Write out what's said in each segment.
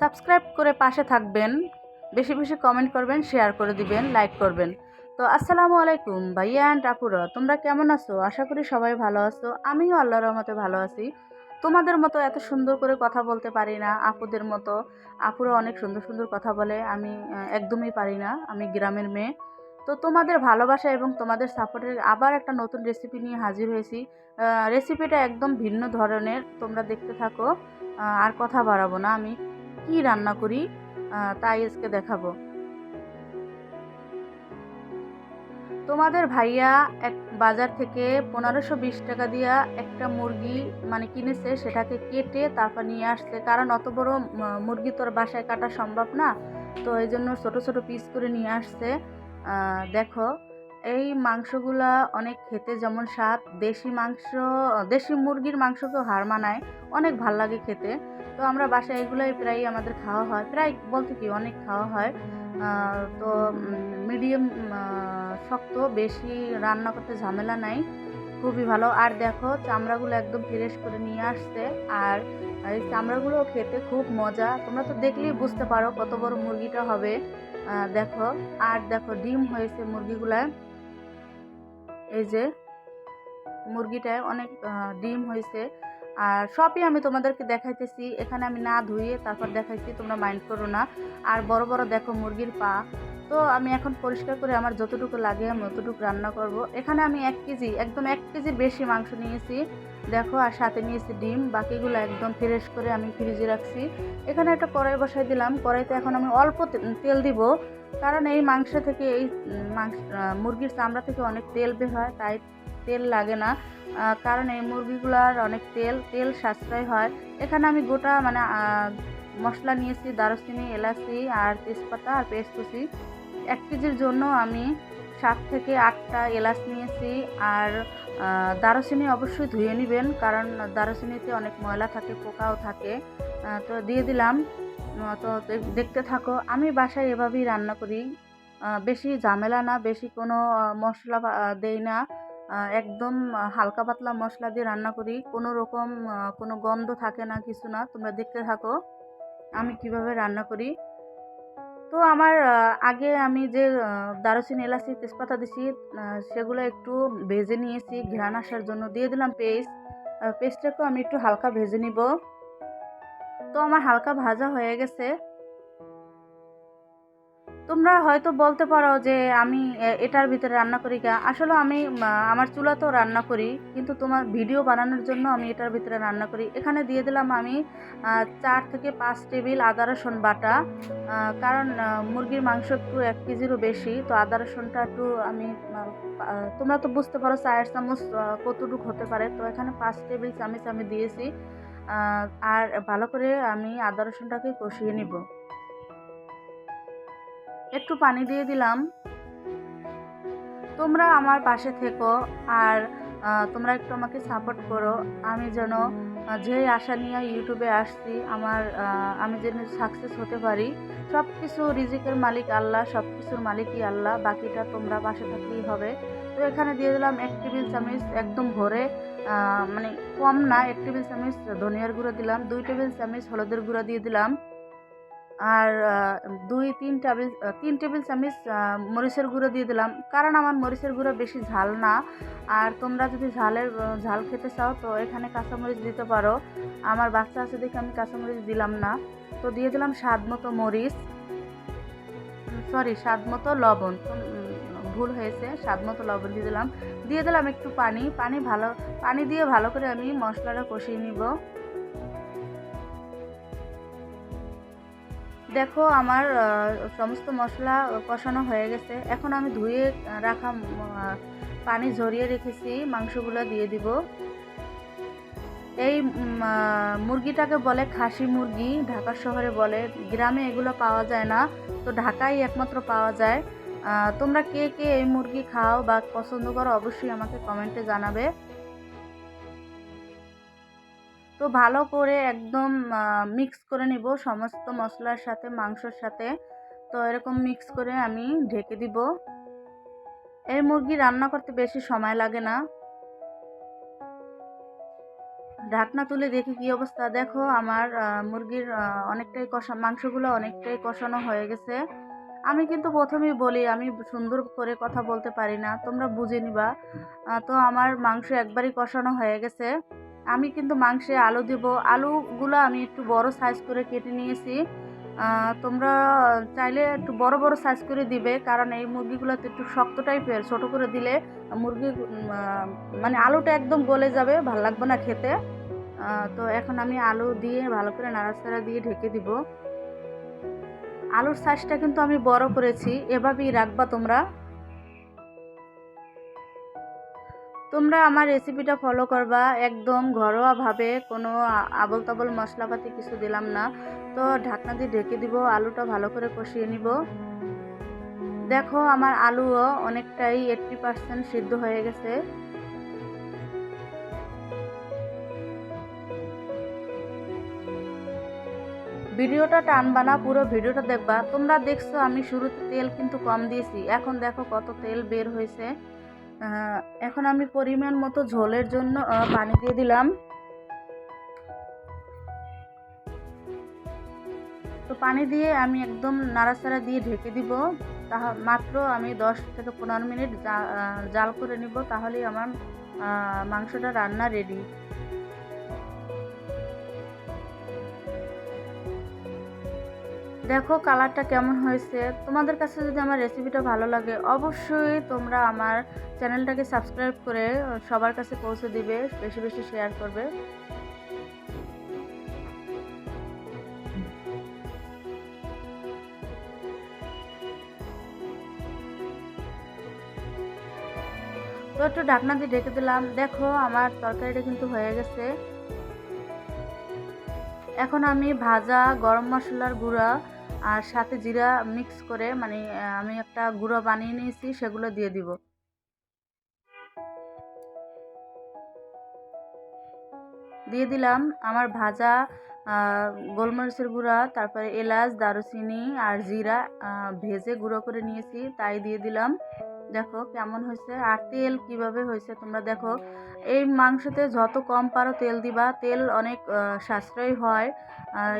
Subscribe করে পাশে থাকবেন, বেশি বেশি কমেন্ট করবেন শেয়ার করে দিবেন লাইক করবেন। তো আসসালামু আলাইকুম, ভাইয়া অ্যান্ড আপুরা, তোমরা কেমন আছো? আশা করি সবাই ভালো আছো। আমিও আল্লাহর রহমতে ভালো আছি। তোমাদের মতো এত সুন্দর করে কথা বলতে পারি না, আপুদের মতো। আপুরা অনেক সুন্দর সুন্দর কথা বলে, আমি একদমই পারি না। আমি গ্রামের মেয়ে। তো তোমাদের ভালোবাসা এবং তোমাদের সাপোর্টের আবার একটা নতুন রেসিপি নিয়ে হাজির হয়েছি। রেসিপিটা একদম ভিন্ন ধরনের, তোমরা দেখতে থাকো। আর কথা বাড়াবো না আমি। কি রান্না করি? তাই আজকে দেখাবো। তোমাদের ভাইয়া এক বাজার থেকে পনেরোশো বিশ টাকা দিয়া একটা মুরগি মানে কিনেছে, সেটাকে কেটে তারপর নিয়ে আসছে। কারণ অত বড় মুরগি তোর বাসায় কাটা সম্ভব না। তো এই জন্য ছোটো ছোটো পিস করে নিয়ে আসছে। দেখো এই মাংসগুলা অনেক খেতে যেমন স্বাদ, দেশি মাংস দেশি মুরগির মাংসকেও হার মানায়, অনেক ভালো লাগে খেতে। তো আমরা বাসায় এগুলোই প্রায় আমাদের খাওয়া হয়। প্রায় বলতে কি অনেক খাওয়া হয়। তো মিডিয়াম শক্ত, বেশি রান্না করতে ঝামেলা নাই। খুবই ভালো। আর দেখো, চামড়াগুলো একদম ফ্রেশ করে নিয়ে আসছে। আর এই চামড়াগুলো খেতে খুব মজা। তোমরা তো দেখলেই বুঝতে পারো কত বড় মুরগিটা হবে। দেখো। আর দেখো, ডিম হয়েছে মুরগিগুলায়। এই যে মুরগিটায় অনেক ডিম হয়েছে আর সবই আমি তোমাদেরকে দেখাইতেছি। এখানে আমি না ধুয়ে তারপর দেখাইছি, তোমরা মাইন্ড করো না। আর বড় বড় দেখো মুরগির পা। তো আমি এখন পরিষ্কার করে আমার যতটুকু লাগে আমি অতটুকু রান্না করব। এখানে আমি এক কেজি, একদম এক কেজির বেশি মাংস নিয়েছি। দেখো, আর সাথে নিয়েছি ডিম, বাকিগুলো একদম ফ্রেশ করে আমি ফ্রিজে রাখছি। এখানে একটা কড়াই বসাই দিলাম। কড়াইতে এখন আমি অল্প তেল দিব। কারণ এই মাংস থেকে, এই মাংস মুরগির চামড়া থেকে অনেক তেল বের হয়, তাই তেল লাগে না। কারণ এই মুরগিগুলার অনেক তেল তেল সাশ্রয় হয়। এখানে আমি গোটা মানে মশলা নিয়েছি, দারুচিনি, এলাচি, আর তেজপাতা, আর পেস্ট কুচি। এক কেজির জন্য আমি সাত থেকে আটটা এলাচ নিয়েছি আর দারুচিনি অবশ্যই ধুয়ে নেবেন কারণ দারুচিনিতে অনেক ময়লা থাকে, পোকাও থাকে। তো দিয়ে দিলাম। তো দেখতে থাকো, আমি বাসায় এভাবেই রান্না করি। বেশি ঝামেলা না, বেশি কোনো মশলা দেই না। একদম হালকা পাতলা মশলা দিয়ে রান্না করি। কোনো রকম কোনো গন্ধ থাকে না, কিছু না। তোমরা দেখতে থাকো আমি কীভাবে রান্না করি। তো আমার আগে আমি যে দারুচিনি, এলাচি, তেজপাতা দিছি সেগুলো একটু ভেজে নিয়েছি, ঘ্রাণ আসার জন্য দিয়ে দিলাম পেস্ট। পেস্টটাকেও আমি একটু হালকা ভেজে নিব। তো আমার হালকা ভাজা হয়ে গেছে। তোমরা হয়তো বলতে পারো যে আমি এটার ভিতরে রান্না করি কা? আসলে আমি আমার চুলাতেও রান্না করি, কিন্তু তোমার ভিডিও বানানোর জন্য আমি এটার ভিতরে রান্না করি। এখানে দিয়ে দিলাম আমি চার থেকে পাঁচ টেবিল আদা, রসুন বাটা। কারণ মুরগির মাংস একটু এক কেজিরও বেশি, তো আদা, রসুনটা একটু আমি তোমরা তো বুঝতে পারো চায়ের চামচ কতটুকু হতে পারে। তো এখানে পাঁচ টেবিল চামচ আমি দিয়েছি। আর ভালো করে আমি আদা, রসুনটাকে কষিয়ে নিব। একটু পানি দিয়ে দিলাম। তোমরা আমার পাশে থেকো আর তোমরা একটু আমাকে সাপোর্ট করো। আমি যেন যে আশা নিয়ে ইউটিউবে আসছি, আমার আমি যেন সাকসেস হতে পারি সব কিছু রিজিকের মালিক আল্লাহ সব কিছুর মালিকই আল্লাহ, বাকিটা তোমরা পাশে থাকলেই হবে। তো এখানে দিয়ে দিলাম এক টেবিল চামচ একদম ভরে মানে কম না, এক টেবিল চামচ ধনিয়ার গুঁড়ো দিলাম, দুই টেবিল চামচ হলুদের গুঁড়ো দিয়ে দিলাম। আর দুই, তিন টেবিল তিন টেবিল চামচ মরিচের গুঁড়ো দিয়ে দিলাম। কারণ আমার মরিচের গুঁড়ো বেশি ঝাল না। আর তোমরা যদি ঝালের ঝাল খেতে চাও, তো এখানে কাঁচামরিচ দিতে পারো। আমার বাচ্চা আছে দেখে আমি কাঁচামরিচ দিলাম না। তো দিয়ে দিলাম স্বাদ মতো মরিচ। সরি স্বাদ মতো লবণ। ভুল হয়েছে, স্বাদ মতো লবণ দিয়ে দিলাম। দিয়ে দিলাম একটু পানি। পানি ভালো, পানি দিয়ে ভালো করে আমি মশলাটা কষিয়ে নিব। দেখো আমার সমস্ত মশলা কষানো হয়ে গেছে। এখন আমি ধুয়ে রাখা পানি ঝরিয়ে রেখেছি, মাংসগুলো দিয়ে দিব। এই মুরগিটাকে বলে খাসি মুরগি, ঢাকা শহরে বলে। গ্রামে এগুলো পাওয়া যায় না, তো ঢাকায় একমাত্র পাওয়া যায়। তোমরা কে কে এই মুরগি খাও বা পছন্দ করো অবশ্যই আমাকে কমেন্টে জানাবে। তো ভালো করে একদম মিক্স করে নিব সমস্ত মশলার সাথে, মাংসর সাথে। তো এরকম মিক্স করে আমি ঢেকে দিব। এই মুরগি রান্না করতে বেশি সময় লাগে না। ঢাকনা তুলে দেখি কি অবস্থা। দেখো আমার মুরগির অনেকটাই কষা, মাংসগুলো অনেকটাই কষানো হয়ে গেছে। আমি কিন্তু প্রথমেই বলি, আমি সুন্দর করে কথা বলতে পারি না। তোমরা বুঝে নিবা। তো আমার মাংস একবারই কষানো হয়ে গেছে। আমি কিন্তু মাংসে আলু দেব। আলুগুলো আমি একটু বড় সাইজ করে কেটে নিয়েছি। তোমরা চাইলে একটু বড় বড় সাইজ করে দিবে, কারণ এই মুরগিগুলো তো একটু শক্ত টাইপের ছোট করে দিলে মুরগি মানে আলুটা একদম গলে যাবে, ভালো লাগবে না খেতে। তো এখন আমি আলু দিয়ে ভালো করে নাড়াচাড়া দিয়ে ঢেকে দিব। আলুর সাইজটা কিন্তু আমি বড় করেছি, এভাবেই রাখবা তোমরা। তোমরা আমার রেসিপিটা ফলো করবা। একদম ঘরোয়াভাবে কোনো আবল তাবল মশলাপাতি কিছু দিলাম না। তো ঢাকনা দিয়ে ঢেকে দিব, আলুটা ভালো করে কষিয়ে নিব। দেখো আমার আলুও অনেকটাই এইট্টি পার্সেন্ট সিদ্ধ হয়ে গেছে। ভিডিওটা টানবা না, পুরো ভিডিওটা দেখবা। তোমরা দেখছ আমি শুরুতে তেল কিন্তু কম দিয়েছি। এখন দেখো কত তেল বের হয়েছে। এখন আমি পরিমাণ মতো ঝোলের জন্য পানি দিয়ে দিলাম। তো পানি দিয়ে আমি একদম নাড়াচাড়া দিয়ে ঢেকে দিব। তাহা মাত্র আমি দশ থেকে পনেরো মিনিট জাল করে নিব, তাহলেই আমার মাংসটা রান্না রেডি দেখো কালারটা কেমন হয়েছে। তোমাদের কাছে যদি আমার রেসিপিটা ভালো লাগে, অবশ্যই তোমরা আমার চ্যানেলটাকে সাবস্ক্রাইব করে সবার কাছে পৌঁছে দিবে, বেশি বেশি শেয়ার করবে। তো একটু ঢাকনা দিয়ে ঢেকে দিলাম। দেখো আমার তরকারিটা কিন্তু হয়ে গেছে। এখন আমি ভাজা গরম মশলার গুঁড়া আর সাথে জিরা মিক্স করে মানে আমি একটা গুঁড়ো বানিয়ে নিয়েছি, সেগুলো দিয়ে দিব। দিয়ে দিলাম আমার ভাজা গোলমরিচের গুঁড়া, তারপরে এলাচ, দারুচিনি আর জিরা ভেজে গুঁড়ো করে নিয়েছি, তাই দিয়ে দিলাম। দেখো কেমন হয়েছে আর তেল কীভাবে হয়েছে তোমরা দেখো। এই মাংসতে যত কম পারো তেল দিবা, তেল অনেক সাশ্রয়ী হয়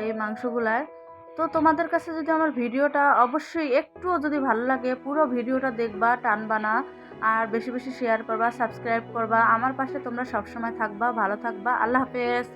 এই মাংসগুলায়। তো তোমাদের কাছে যদি আমার ভিডিওটা অবশ্যই একটুও যদি ভালো লাগে, পুরো ভিডিওটা দেখবা, টানবা না, আর বেশি বেশি শেয়ার করবা সাবস্ক্রাইব করবা। আমার পাশে তোমরা সবসময় থাকবা, ভালো থাকবা। আল্লাহ হাফেজ।